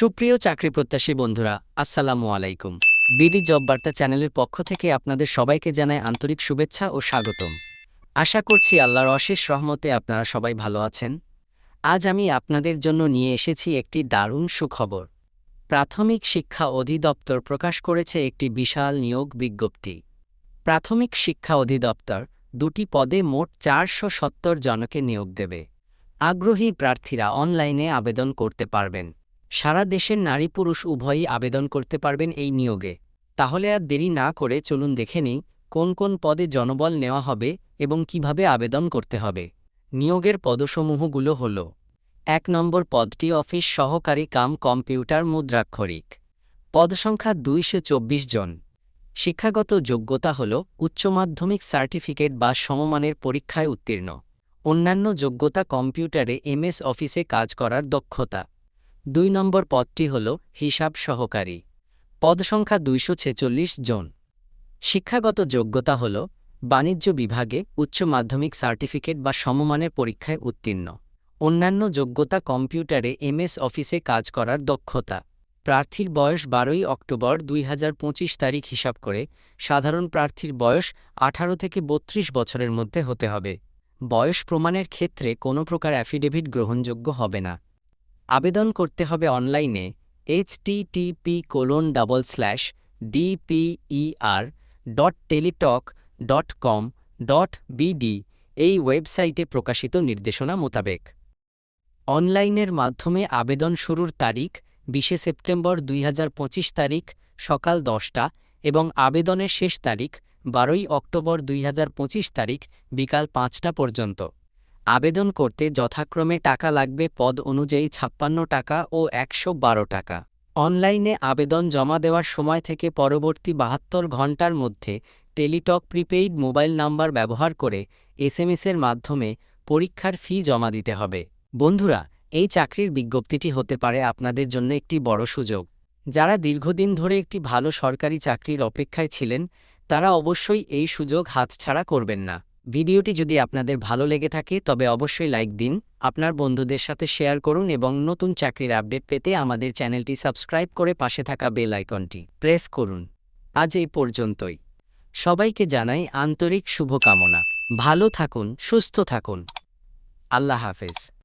সুপ্রিয় চাকরি প্রত্যাশী বন্ধুরা, আসসালামু আলাইকুম। বিডি জব বার্তা চ্যানেলের পক্ষ থেকে আপনাদের সবাইকে জানায় আন্তরিক শুভেচ্ছা ও স্বাগতম। আশা করছি আল্লাহর অশেষ রহমতে আপনারা সবাই ভালো আছেন। আজ আমি আপনাদের জন্য নিয়ে এসেছি একটি দারুণ সুখবর। প্রাথমিক শিক্ষা অধিদপ্তর প্রকাশ করেছে একটি বিশাল নিয়োগ বিজ্ঞপ্তি। প্রাথমিক শিক্ষা অধিদপ্তর দুটি পদে মোট চারশো সত্তর জনকে নিয়োগ দেবে। আগ্রহী প্রার্থীরা অনলাইনে আবেদন করতে পারবেন। সারা দেশের নারী পুরুষ উভয়ই আবেদন করতে পারবেন এই নিয়োগে। তাহলে আর দেরি না করে চলুন দেখে নিই কোন কোন পদে জনবল নেওয়া হবে এবং কীভাবে আবেদন করতে হবে। নিয়োগের পদসমূহগুলো হল এক নম্বর পদটি অফিস সহকারী কাম কম্পিউটার মুদ্রাক্ষরিক। পদ পদসংখ্যা দুইশো জন। শিক্ষাগত যোগ্যতা হল উচ্চ মাধ্যমিক সার্টিফিকেট বা সমমানের পরীক্ষায় উত্তীর্ণ। অন্যান্য যোগ্যতা কম্পিউটারে এমএস অফিসে কাজ করার দক্ষতা। দুই নম্বর পদটি হল হিসাব সহকারী। পদসংখ্যা দুইশো ছেচল্লিশ জন। শিক্ষাগত যোগ্যতা হল বাণিজ্য বিভাগে উচ্চ মাধ্যমিক সার্টিফিকেট বা সমমানের পরীক্ষায় উত্তীর্ণ। অন্যান্য যোগ্যতা কম্পিউটারে এমএস অফিসে কাজ করার দক্ষতা। প্রার্থীর বয়স বারোই অক্টোবর দুই হাজার পঁচিশ তারিখ হিসাব করে সাধারণ প্রার্থীর বয়স আঠারো থেকে বত্রিশ বছরের মধ্যে হতে হবে। বয়স প্রমাণের ক্ষেত্রে কোনো প্রকার অ্যাফিডেভিট গ্রহণযোগ্য হবে না। আবেদন করতে হবে অনলাইনে HTTP colon double slash DPER dot Teletalk dot com dot BD এই ওয়েবসাইটে প্রকাশিত নির্দেশনা মোতাবেক। অনলাইনের মাধ্যমে আবেদন শুরুর তারিখ বিশে সেপ্টেম্বর দুই হাজার পঁচিশ তারিখ সকাল দশটা এবং আবেদনের শেষ তারিখ বারোই অক্টোবর দুই হাজার পঁচিশ তারিখ বিকাল পাঁচটা পর্যন্ত। আবেদন করতে যথাক্রমে টাকা লাগবে পদ অনুযায়ী ছাপ্পান্ন টাকা ও একশো বারো টাকা। অনলাইনে আবেদন জমা দেওয়ার সময় থেকে পরবর্তী বাহাত্তর ঘণ্টার মধ্যে টেলিটক প্রিপেইড মোবাইল নাম্বার ব্যবহার করে এসএমএসের মাধ্যমে পরীক্ষার ফি জমা দিতে হবে। বন্ধুরা, এই চাকরির বিজ্ঞপ্তিটি হতে পারে আপনাদের জন্য একটি বড় সুযোগ। যারা দীর্ঘদিন ধরে একটি ভালো সরকারি চাকরির অপেক্ষায় ছিলেন, তারা অবশ্যই এই সুযোগ হাতছাড়া করবেন না। ভিডিওটি যদি আপনাদের ভালো লেগে থাকে, তবে অবশ্যই লাইক দিন, আপনার বন্ধুদের সাথে শেয়ার করুন এবং নতুন চাকরির আপডেট পেতে আমাদের চ্যানেলটি সাবস্ক্রাইব করে পাশে থাকা বেল আইকনটি প্রেস করুন। আজ এই পর্যন্তই। সবাইকে জানাই আন্তরিক শুভকামনা। ভালো থাকুন, সুস্থ থাকুন। আল্লাহ হাফেজ।